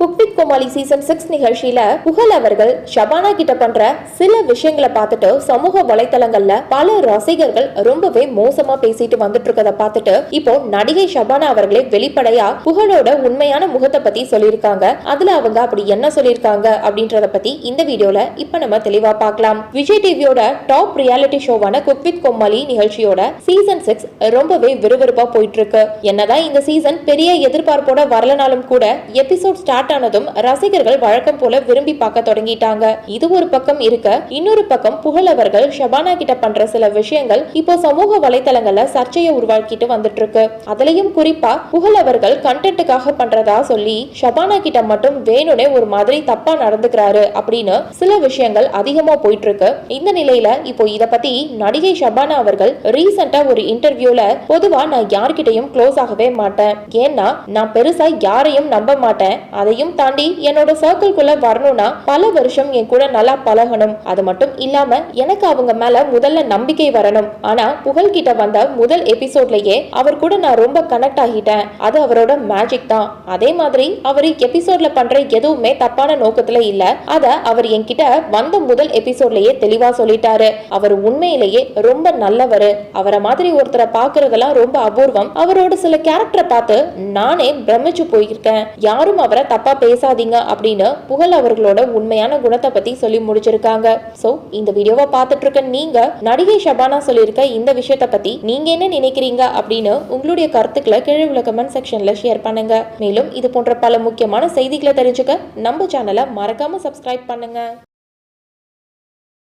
Cook with கோமாளி season six நிகழ்ச்சியில புகழ் அவர்கள் ஷபானா கிட்ட பண்ற சில விஷயங்களை பார்த்துட்டு சமூக வலைத்தளங்கள்ல பல ரசிகர்கள் ரொம்பவே மோசமா பேசிட்டு வந்துட்டு இருக்கத பார்த்துட்டு இப்போ நடிகை ஷபானா அவர்களே வெளிப்படையா புகழோட உண்மையான முகத்தை பத்தி சொல்லியிருக்காங்க. அதுல அவங்க அப்படி என்ன சொல்லியிருக்காங்க அப்படின்றத பத்தி இந்த வீடியோல இப்ப நம்ம தெளிவா பார்க்கலாம். விஜய் டிவியோட டாப் ரியாலிட்டி ஷோவான குக்வித் கோமாளி நிகழ்ச்சியோட சீசன் சிக்ஸ் ரொம்பவே விறுவிறுப்பா போயிட்டு இருக்கு என்னதான் இந்த சீசன் பெரிய எதிர்பார்ப்போட வரலனாலும் கூட எபிசோட் ஸ்டார்ட் ஆனதும் ரசிகர்கள் வழக்கம் போல விரும்பி பார்க்க தொடங்கிட்டாங்க. இது ஒரு பக்கம் இருக்க இன்னொரு பக்கம் புகழவர்கள் ஷபானா கிட்ட பண்ற சில விஷயங்கள் இப்போ சமூக வலைதளங்கள்ல சர்ச்சையை உருவாக்கிட்டு வந்துட்டு இருக்கு அதுலயும் குறிப்பா புகழவர்கள் கண்டென்ட்டுக்காக பண்றதா சொல்லி ஷபானா கிட்ட மட்டும் வேணும்னே ஒரு மாதிரி தப்பா நடந்துக்கிறாரு அப்படின்னு சில விஷயங்கள் அதிகமா போயிட்டு இருக்கு இந்த நிலையில இப்போ இத பத்தி நடிகை ஷபானா அவர்கள் ரீசெண்டா ஒரு இன்டர்வியூல பொதுவா நான் யார்கிட்டயும் க்ளோஸ் ஆகவே மாட்டேன். ஏன்னா நான் பெருசா யாரையும் நம்ப மாட்டேன். அதையும் தாண்டி என்னோட சர்க்கிள்குள்ள வரணும்னா பல வருஷம் என் கூட நல்லா பழகணும். அது மட்டும் இல்லாம எனக்கு அவங்க மேல முதல்ல நம்பிக்கை வரணும். ஆனா புகழ் கிட்ட வந்த முதல் எபிசோட்லயே அவர் கூட நான் ரொம்ப கனெக்ட் ஆகிட்டேன். அது அவரோட மேஜிக் தான். அதே மாதிரி அவர் எபிசோட்ல பண்ற எதுவுமே தப்பான நோக்கத்துல இல்ல. அத அவர் என்கிட்ட வந்த முதல் எபிசோட்லயே தெளிவா சொல்லிட்டாரு. அவர் உண்மையிலேயே ரொம்ப நல்லவரு. அவரை மாதிரி ஒருத்தரை பாக்குறதெல்லாம் ரொம்ப அபூர்வம். அவரோட சில கேரக்டரை பார்த்து நானே பிரமிச்சு போயிருக்கேன். யாரும் அவரை தப்பா தப்பா பேசாதீங்க அப்படின்னு புகழ் அவர்களோட உண்மையான குணத்தை பத்தி சொல்லி முடிச்சிருக்காங்க. சோ இந்த வீடியோவை பார்த்துட்டு இருக்க நீங்க நடிகை ஷபானா சொல்லியிருக்க இந்த விஷயத்த பத்தி நீங்க என்ன நினைக்கிறீங்க அப்படின்னு உங்களுடைய கருத்துக்களை கீழே உள்ள கமெண்ட் செக்ஷன்ல ஷேர் பண்ணுங்க. மேலும் இது போன்ற பல முக்கியமான செய்திகளை தெரிஞ்சுக்க நம்ம சேனலை மறக்காம சப்ஸ்கிரைப் பண்ணுங்க.